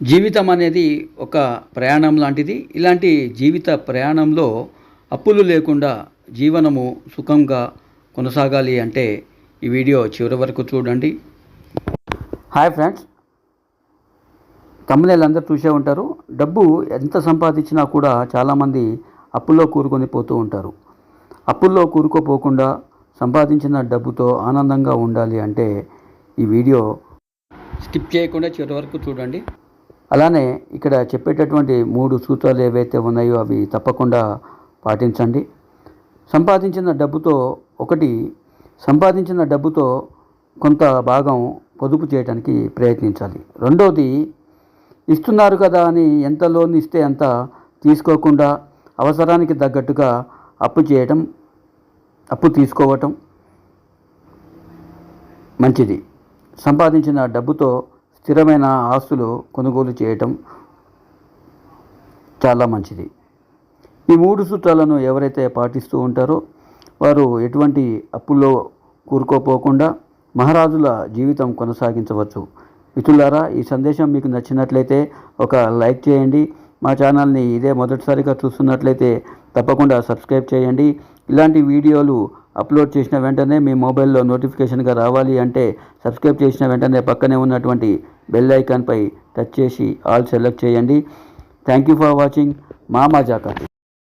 జీవితం అనేది ఒక ప్రయాణం లాంటిది. ఇలాంటి జీవిత ప్రయాణంలో అప్పులు లేకుండా జీవనము సుఖంగా కొనసాగాలి అంటే ఈ వీడియో చివరి వరకు చూడండి. Hi friends. తమ్ముళ్ళు అందరూ చూసే ఉంటారు. డబ్బు ఎంత సంపాదించినా కూడా చాలామంది అప్పుల్లో కూరుకొని పోతూ ఉంటారు. అప్పుల్లో కూరుకోపోకుండా సంపాదించిన డబ్బుతో ఆనందంగా ఉండాలి అంటే ఈ వీడియో స్కిప్ చేయకుండా చివరి వరకు చూడండి. అలానే ఇక్కడ చెప్పేటటువంటి మూడు సూత్రాలు ఏవైతే ఉన్నాయో అవి తప్పకుండా పాటించండి. సంపాదించిన డబ్బుతో ఒకటి సంపాదించిన డబ్బుతో కొంత భాగం పొదుపు చేయడానికి ప్రయత్నించాలి. రెండవది ఇస్తున్నారు కదా అని ఎంత లోన్ ఇస్తే అంత తీసుకోకుండా అవసరానికి తగ్గట్టుగా అప్పు చేయటం అప్పు తీసుకోవటం మంచిది. సంపాదించిన డబ్బుతో స్థిరమైన ఆస్తులు కొనుగోలు చేయటం చాలా మంచిది. ఈ మూడు సూత్రాలను ఎవరైతే పాటిస్తూ ఉంటారో వారు ఎటువంటి అప్పుల్లో కూరుకోపోకుండా మహారాజుల జీవితం కొనసాగించవచ్చు. మిత్రులారా ఈ సందేశం మీకు నచ్చినట్లయితే ఒక లైక్ చేయండి. మా ఛానల్ని ఇదే మొదటిసారిగా చూస్తున్నట్లయితే తప్పకుండా సబ్స్క్రైబ్ చేయండి. ఇలాంటి వీడియోలు అప్లోడ్ చేసిన వెంటనే మీ మొబైల్లో నోటిఫికేషన్గా రావాలి అంటే సబ్స్క్రైబ్ చేసిన వెంటనే పక్కనే ఉన్నటువంటి బెల్ ఐకాన్పై టచ్ చేసి ఆల్ సెలెక్ట్ చేయండి. థ్యాంక్ యూ ఫర్ వాచింగ్ మామా జాకా